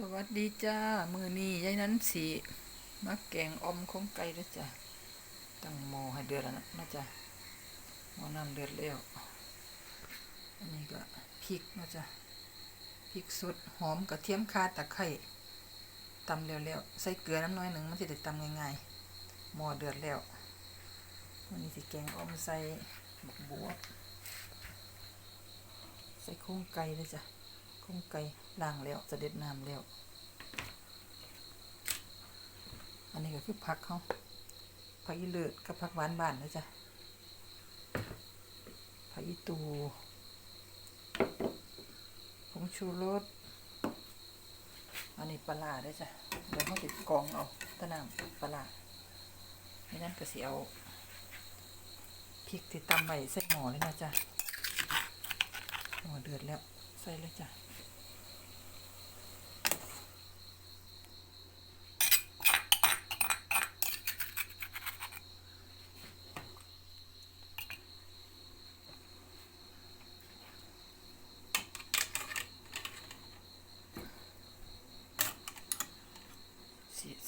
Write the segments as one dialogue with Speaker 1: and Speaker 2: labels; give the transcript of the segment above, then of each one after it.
Speaker 1: สวัสดีจ้า มือนี้ยายนั้นสีมาแกงอมของไก่ด้วยจ้ะตั้งหม้อให้เดือดแล้วนะนะจ๊ะหม้อน้ำเดือดแล้ว อันนี้ก็พริกนะจ๊ะพริกสดหอมกระเทียมข่าตะไคร้ตำเร็วๆใส่เกลือน้ำน้อยหนึ่งมันจะได้ตำง่ายๆหม้อเดือดแล้ววันนี้สิแกงอมใส่บักบวบใส่โครงไก่ด้วยจ้ะ กุ้งไก่ล้างแล้วจะเด็ดน้ำแล้ว อันนี้ก็คือผักเขาผักอีเลือดกับผักหวานบ้านนะจ๊ะผักอีตูผงชูรสอันนี้ปลาร้าด้จ้ะเดี๋ยวเขาติดกองเอาตะน้ำปลาไม่นั้นก็สิเอาพริกติดตำใบใส่หม้อเลยนะจ๊ะหม้อเดือดแล้ว ใส่เลยจ้ะ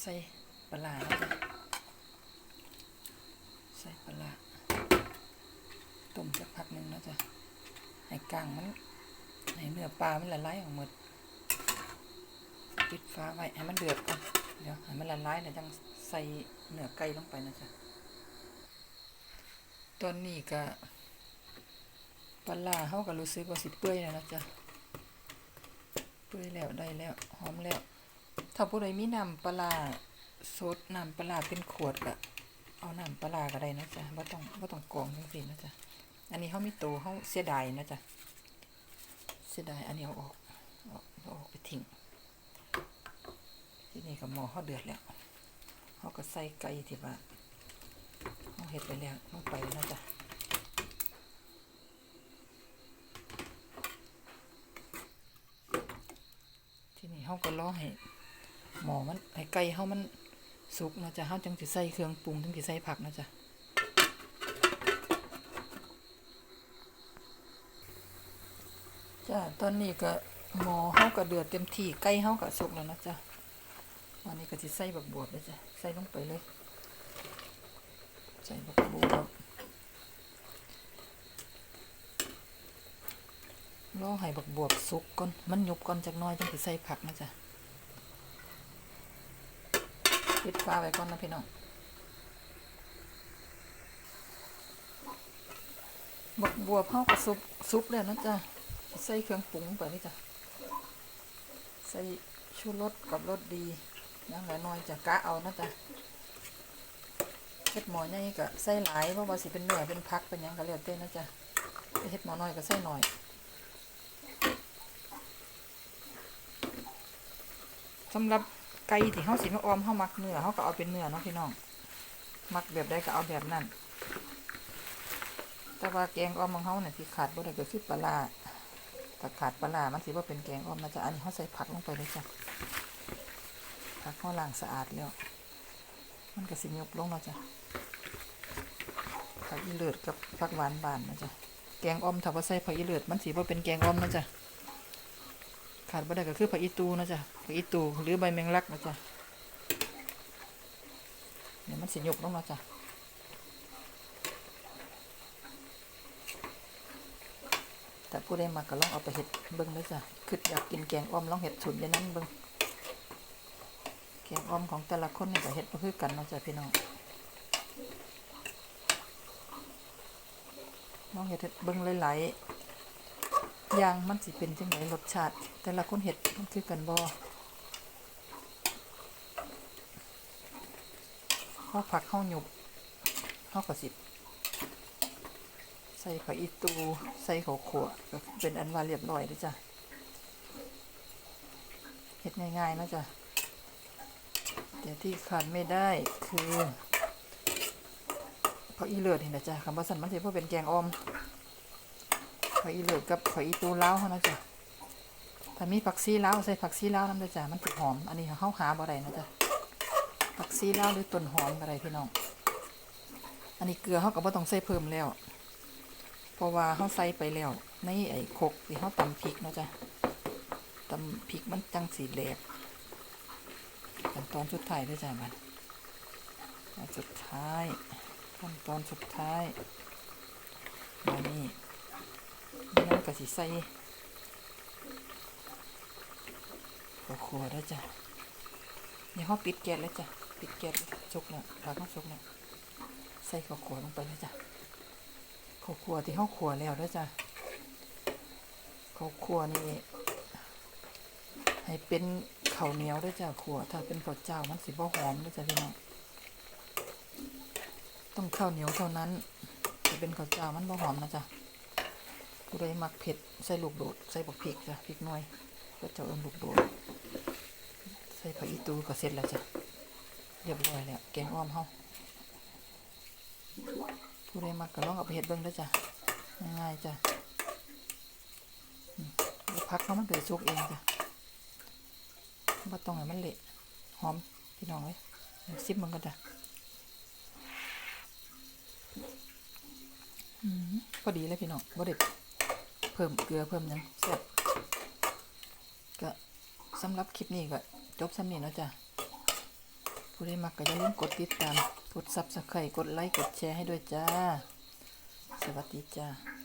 Speaker 1: สิใส่ปลาร้าแล้วจ้ะใส่ปลาต้มสักพักหนึ่งนะจ๊ะให้กลางมันให้เนื้อปลามันละลายออกหมดปิดฟ้าไว้ให้มันเดือดก่อนเดี๋ยวให้มันละลายแล้วจังใส่เนื้อไก่ลงไปนะจ๊ะตอนนี้ก็ปลาร้าเขาก็รู้สึกว่าสิเปื่อยแล้วนะจ๊ะเปื่อยแล้วได้แล้วหอมแล้ว ถ้าผู้ใดมีน้ำปลาสดน้ำปลาเป็นขวดก็เอาน้ำปลาก็ได้นะจ๊ะว่าต้องว่าต้องกรองจังซี่นะจ๊ะอันนี้เขามีโตเขาเสียดายนะจ๊ะเสียดายอันนี้เอาออกเอาอออกไปทิ้งที่นี่ก็หม้อเขาเดือดแล้วเขาก็ใส่ไก่ที่ว่าเขาเห็ดไปแล้วลงไปนะจ๊ะที่นี่เขาก็รอให้ หมอมันไอ้ไก่เฮามันสุกนะจ๊ะเฮาจังสิใส่เครื่องปรุงจังสิใส่ผักนะจ๊ะจ้าตอนนี้ก็หมอเฮาก็เดือดเต็มที่ไก่เฮาก็สุกแล้วนะจ๊ะอันนี้ก็สิใส่บักบวบเลยจ้ะใส่ลงไปเลย ใส่บักบวบรอให้บักบวบสุกก่อนมันยุบก่อนจักน้อยจังสิใส่ผักนะจ๊ะ ปิดฟ้าไว้ก่อนนะพี่น้องบักบัวเผากับซุปซุปแล้วนะจ๊ะใส่เครื่องปรุงไปนี่จ้ะใส่ชูรสกับรสดีย่างละน้อยจะกะเอานะจ๊ะเฮ็ดหมอใหญ่ก็ใส่หลายเพราะว่าสิเป็นเนื้อเป็นพักเป็นยังก็แล้วแต่นนะจ๊ะเฮ็ดหมอน้อยก็ใส่หน่อยสำหรับ ไก่ที่เฮาสิมาออมเฮามักเนื้อเฮาก็เอาเป็นเนื้อเนาะพี่น้อง มักแบบใดก็เอาแบบนั้น แต่ว่าแกงออมของเฮาเนี่ยที่ขาดบ่ได้ก็คือปลาถ้าขาดปลามันสิบ่าเป็นแกงออมนะจ๊ะอันนี้เฮาใส่ผักลงไปเลยจ้ะผักเฮาล้างสะอาดแล้ว มันก็สิยกลงเนาะจ้ะผักอีเลือดกับผักหวานบานนะจ๊ะแกงออมถ้าบ่ใส่ผักอีเลือดมันสิบ่าเป็นแกงออมนะจ๊ะ ขาดบ่ได้ก็คือผักอีตูนะจ๊ะผักอีตูหรือใบแมงลักนะจ๊ะเดี๋ยวมันสิหยกลงมาจ้ะแต่ผู้ใดมาก็ลองเอาไปเห็ดเบิ่งเลยจ้ะคืออยากกินแกงอ้อมลองเห็ดสูตรอย่างนั้นเบิ่งแกงอ้อมของแต่ละคนนี่ก็เห็ดบ่คือกันนะจ้ะพี่น้องลองเห็ดเบิ่งหลายๆ ยางมันสิเป็นจังไดรสชาติ แต่ละคนเห็ดมันคือกันบ่ข้าวผักข้าวหยุบข้าวกระสิบใส่ผักอีตู ใส่ข้าวขัวก็เป็นอันว่าเรียบร้อยเลยจ้ะเห็ดง่ายๆนะจ๊ะแต่ที่ขาดไม่ได้คือผักอีเลือดเห็นไหมจ๊ะคำว่าสันมันสิเพราะเป็นแกงออม ผักอีเหลือกับผักอีตูเล้าเขานะจ๊ะถ้ามีผักซีเล้าใส่ผักซีเล้าน้ำจ๊ะมันติดหอม อันนี้เขาหาบ่ได้นะจ๊ะผักซีเล้าหรือต้นหอมอะไรพี่น้อง อันนี้เกลือเขาก็บ่ต้องใส่เพิ่มแล้ว เพราะว่าเขาใส่ไปแล้วในไอ้คกที่เขาตำพริกนะจ๊ะตำพริกมันจังสีแหลกขั้นตอนสุดท้ายด้วยจ้ะมันอันสุดท้ายขั้นตอนสุดท้ายมานี่ นี่น้ำกะสิใส่ข้าวคั่วด้วจ้ะนี่เขาปิดแก๊สแล้วจ้ะ ปิดแก๊สชุกแล้วผักเขาสุกแล้วใส่ข้าวคั่วลงไปเลยจ้ะข้าวคั่วที่เขาคั่วแล้วด้วจ้ะข้าวคั่วนี่ให้เป็นข้าวเหนียวด้วยจ้ะขัวถ้าเป็นข้าวเจ้ามันสิบ่หอมด้วยจ้ะพี่น้องต้องข้าวเหนียวเท่านั้นถ้าเป็นข้าวเจ้ามันบ่หอมนะจ๊ะ ผู้ใดมักเผ็ดใส่ลูกโดด ใส่บักพริกจ้ะพริกหน่วยก็จะเอิ้นลูกโดด ใส่ผักอีตูก็เสร็จแล้วจ้ะเรียบร้อยแล้วแกงอ้อมเฮาผู้ใดมักก็ลองเอาไปเฮ็ดเบิ่งเด้จ้ะง่ายๆจ้ะพักเขามันเดือดสุกเองจ้ะบ่ต้องให้มันเละหอมพี่น้องเลยซิมมันก็ได้อืมพอดีเลยพี่น้องบ่ได้เพิ่มเกลือเพิ่มหยังแซ่บก็สำหรับคลิปนี้ก็จบสำนี้เนาะจ้ะผู้ใดมักก็อย่าลืมกดติดตาม กดซับสไครต์กดไลค์ กดแชร์ให้ด้วยจ้า สวัสดีจ้า